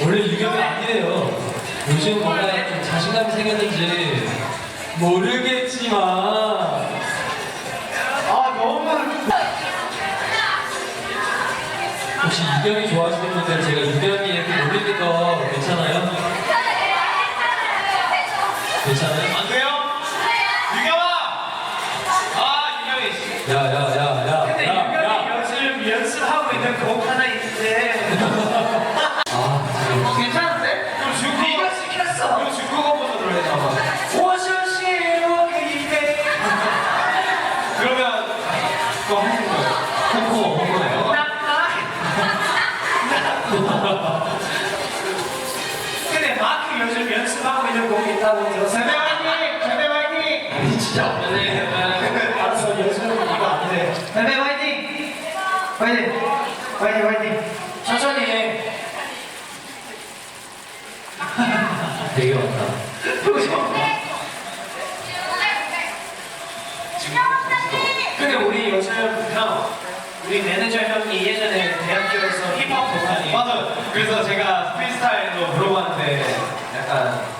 원래 유경이 아니에요. 요즘 뭔가 좀 자신감이 생겼는지 모르겠지만 아 너무 혹시 유경이 좋아하시는 분들 제가 유경이 이렇게 놀리는 거 괜찮아요? 괜찮아요? 제가 프리스타일로 물어봤는데 약간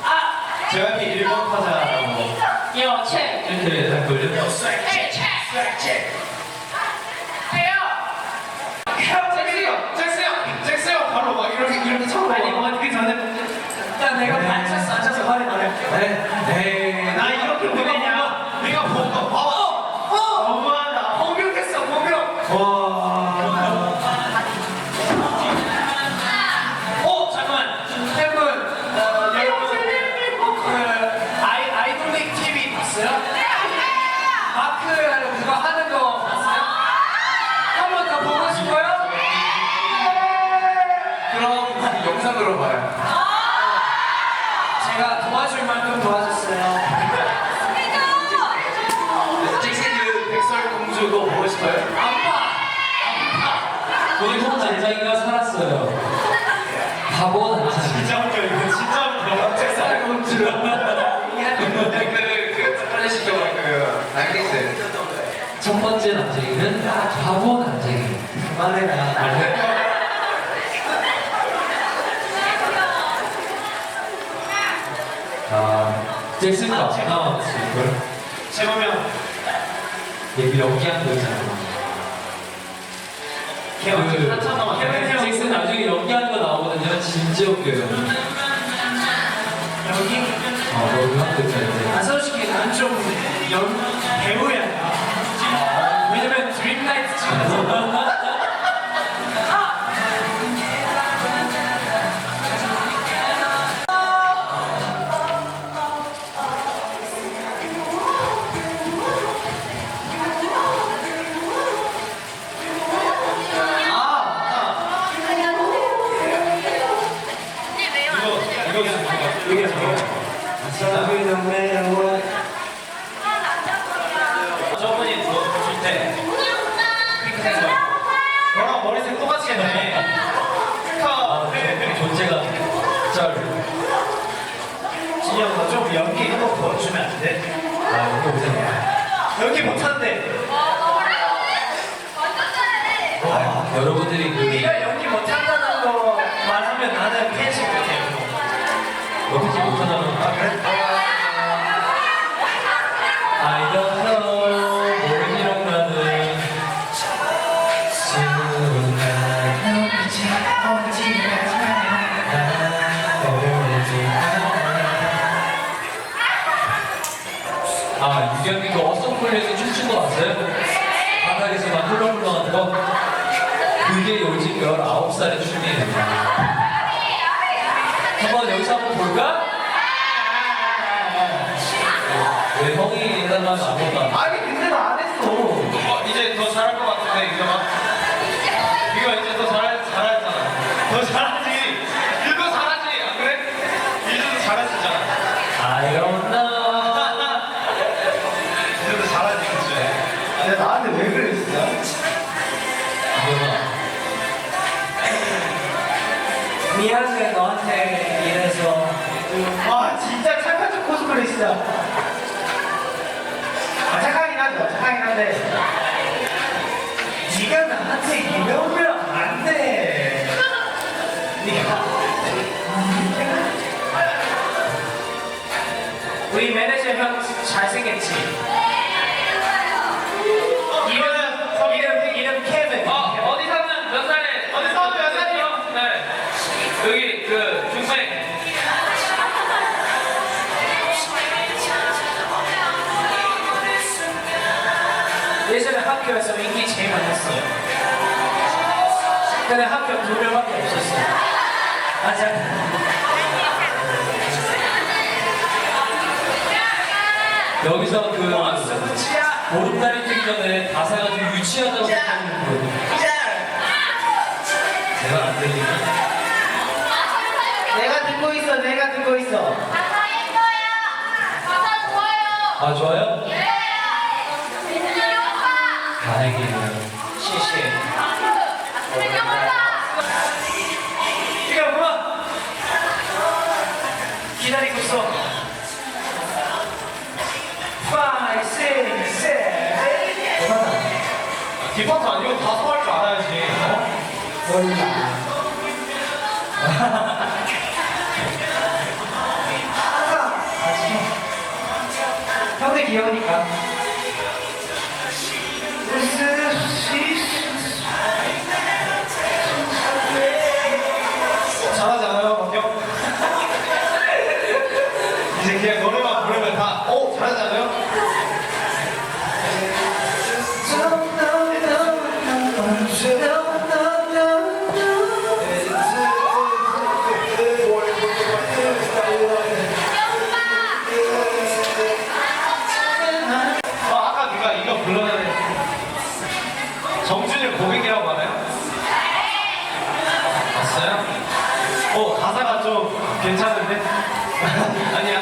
마크 그거 하는 거 봤어요? 한번 더 보고 싶어요? 그럼 영상으로 봐요. 제가 도와줄 만큼 도와줬어요. 잭슨즈 백설 공주 그거 보고 싶어요? 아빠! 거기서 난장이가 살았어요 바보 난장이 진짜 웃겨 이거 진짜 웃겨 백설공주 그 빨리 시켜봐 그 알겠어요 첫 번째 난쟁이는 바보 난쟁이. 그만해라 아, 잭슨가 안 나왔을걸? 재범형 얘그 연기한 거 있잖아. 걔 완전 한참 남았네 그 잭슨 나중에 연기하는 거 나오거든요. 진짜 웃겨요. 여기 어, 너무 한거 있잖아요. 아 솔직히 난좀 배우야 아, 왜냐면 드림라이트 찍어서 아 유경이 그 어썸플레이에서 춤춘 거 봤어요? 바닥에서 막 하는 거? 그게 요즘 19살의 춤이에요. 인정아? 이거 이제 또 잘, 잘하잖아. 너 잘하지. 이거 잘하지. 안 그래? 이제도 잘하시잖아. I don't know. 이제도 잘하지, 그치? 근데 나한테 왜 그래, 진짜? 아, 미안해 너한테 이래서 와, 진짜 착한 척 코스프레 진짜. 아, 착하긴 하죠. 착하긴 한데. 우리 매니저 형 잘생겼지? 이거는 이름 이름 케빈. 어, 어디 사는 몇 살에? 어디 사는 몇 살이요? 네. 여기 그 중생. 예전에 학교에서 인기 제일 많았어요. 근데 학교 두 명밖에 없었어요. 맞아. 여기서 그. 보름달이 뜨기 전에 가사가 좀 유치하다고 생각하는 분. 제가 안 들리니까. 내가 듣고 있어. 내가 듣고 있어. 아, 좋아요? 다행이네요. 어? 형들 귀여우니까. 봤어요? 어, 가사가 좀 괜찮은데? 아니, 약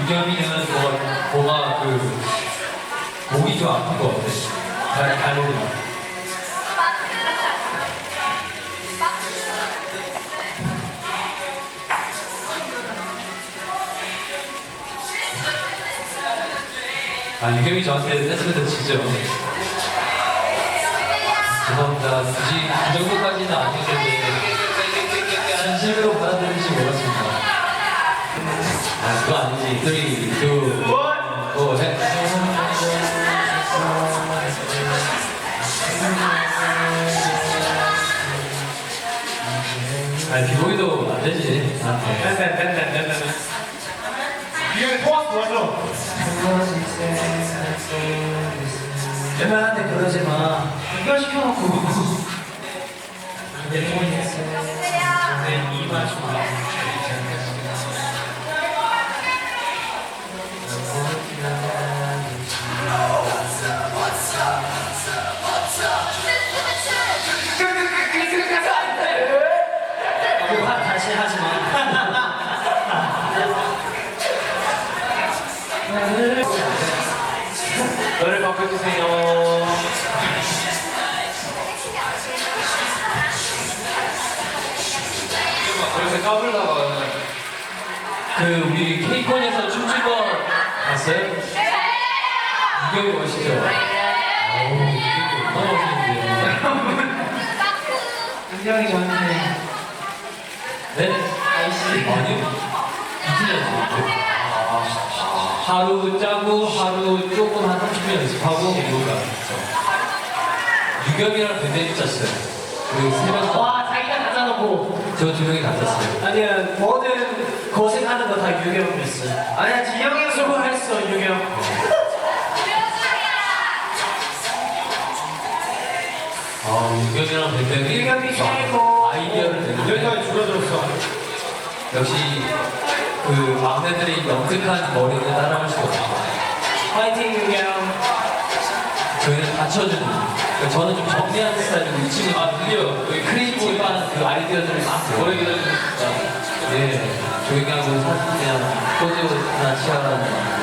유겸이는 뭐가, 뭐가 그, 목이 좀 아픈 것 같아. 잘, 잘 모르나. 아, 유겸이 저한테 댄스밴드 치죠. 죄송합니다. 굳이 그 정도까지는 아니었는데, 진심으로 받아들일지 몰랐습니다. 아, 그거 아니 까불다가 그 우리 케이콘에서 춤출 거 봤어요? 이게 멋있죠? 오, 이게 얼마나 멋있는데요? 은경이 저한테 네? 아이씨. 아니요. 이틀 연습. 하루 짜고 하루 조금 한 30분 연습하고 갔죠. 유경이랑 밴드 짰어요. 그리고 와 다 짜놓고 저 두 명이 다 짰어요. 아니야 모든 고생하는 거 다 유경이 했어 아니야 지영이 수고했어 유경 아, 유경이랑 밴드이 유경이 최고 아이디어를 내는데 여기까지 줄어들었어. 역시 그 막내들이 영특한 머리를 따라할 수가 없어요. 화이팅 유경 저희는 받쳐주는. 그러니까 저는 좀 정리하는 스타일이고 이 친구 아 드디어 그 크리에이티브한 그 아이디어들을 막 기다리니까 예 조용하고 사진 그냥 포즈나 취하라는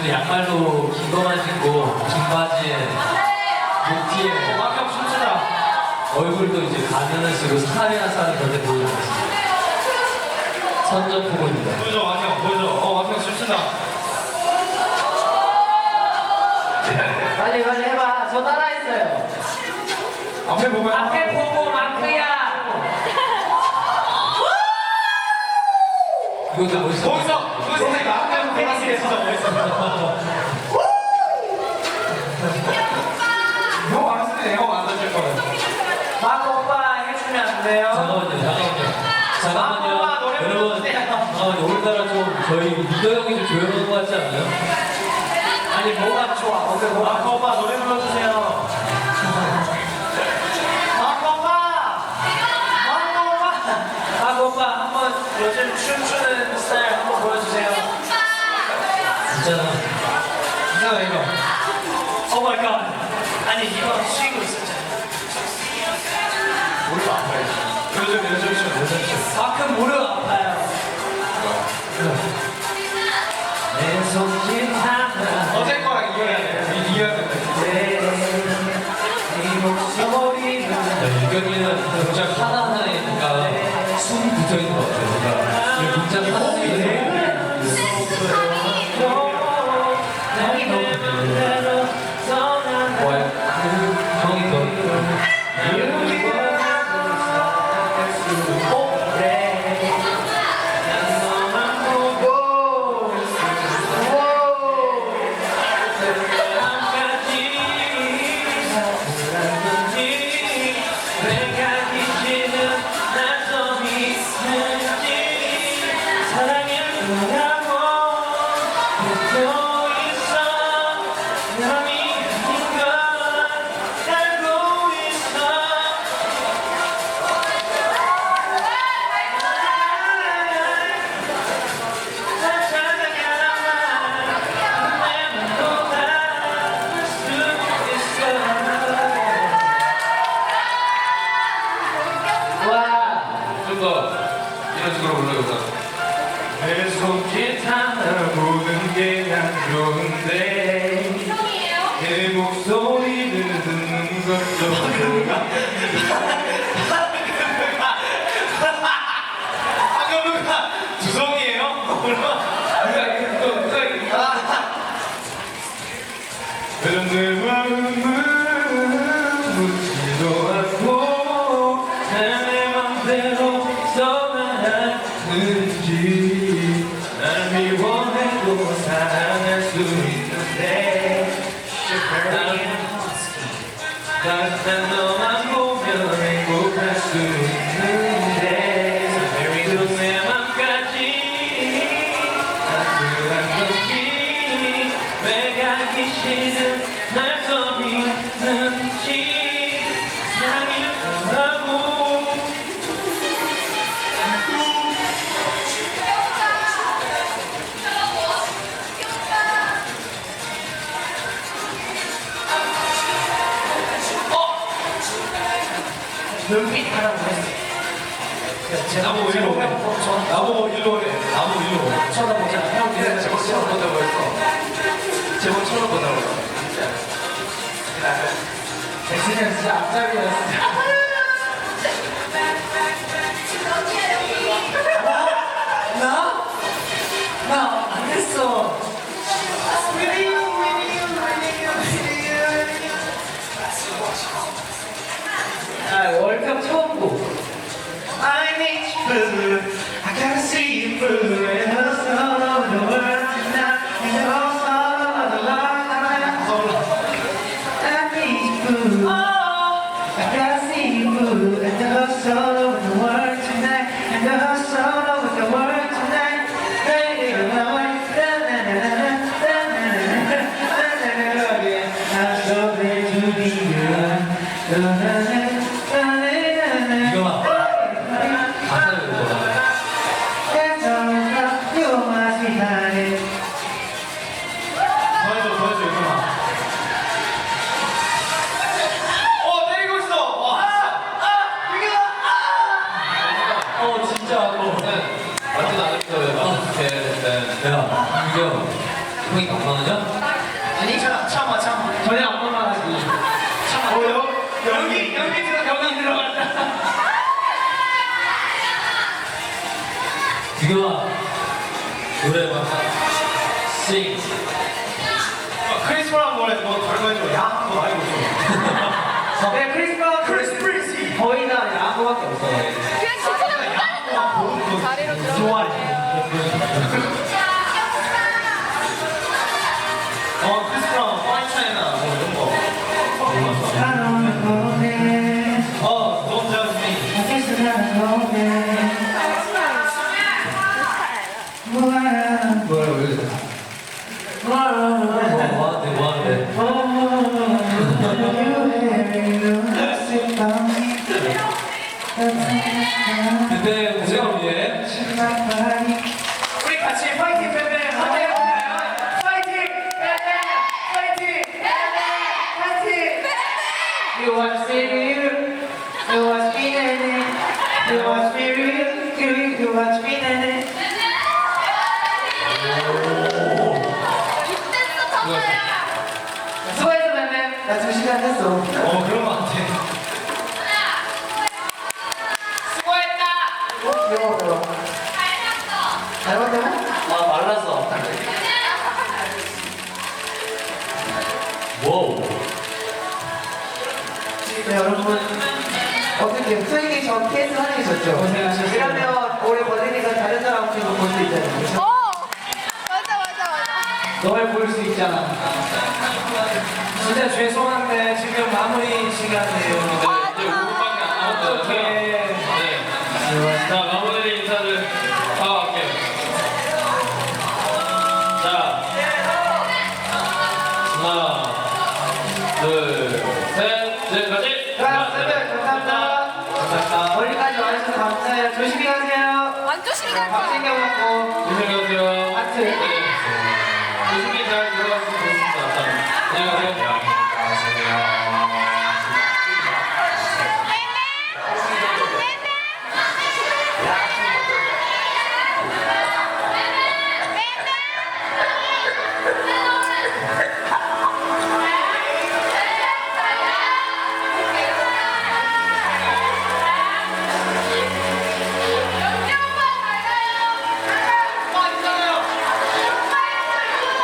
이제 양말로 긴 거만 신고 긴 바지에 목티에 막역 춤추다 얼굴도 이제 가면을 쓰고 살이나 살을 곁에 보여주겠습니다. 선전 포고입니다. 보여줘, 왕형, 보여줘. 어, 왕형 춤춘다. 빨리 빨리 해봐 저 따라했어요 앞에 보면. 앞에 보고 마크야 이것도 멋있어. 거기서, 거기서 내가 앞에 보고 봤을 때 진짜 멋있어. 형 왔을 때 형 앉아줄 거야. 마크 오빠 해주면 안 돼요? 잠깐만요, 잠깐만요. 잠깐만요. 엄마 노래 여러분, 불러주세요. 잠깐만요. 오늘따라 좀 리더 형이 좀 조용한 것 같지 않나요? 아니 뭐가 좋아 오늘 뭐가 마크 오빠 노래 불러주세요. 마크 오빠 마크 오빠 마크 오빠 한번 요즘 춤추는 스타일 한번 보여주세요 진짜나. 괜찮아, 이거. 오 마이 갓 아니 이거 쉬고 있었잖아 무릎 아파요. 요즘, 요즘 춤, 요즘 춤. 마크 무릎 아파요 목소리는 유경이는 동작 하나하나에 뭔가 숨이 붙어 있는 것 같아요. 뭔가 이 동작 하나하나에 그런 내 마음은 네. 쳐다보자. 네, 제발 쳐다보자고 했어. 제발 쳐다보자고 했어. 대신에 진짜 앞자리였어. Yeah. 노래방 싱. 어, 크리스 브라운 노래 뭐 다른 거 해줘 야 그거 많이 못줘 네 크리스마 크리스 프리스 거의 다 야구밖에 없어 네. 그냥 진짜 네. 어, 크리스마, 파이차이나 뭐 이런 거. 사랑해 그때 무대를 위해 우리 같이 있었죠. 네, 네, 네. 왜냐면 오래 버리니까 다른 사람 친구 볼수 있잖아요. 어! 맞아 맞아 맞아. 널 볼 수 있잖아. 진짜 죄송한 조심히 가세요. 완조심히 가세요. 밥 챙겨 먹고. 조심히 가세요. 하트.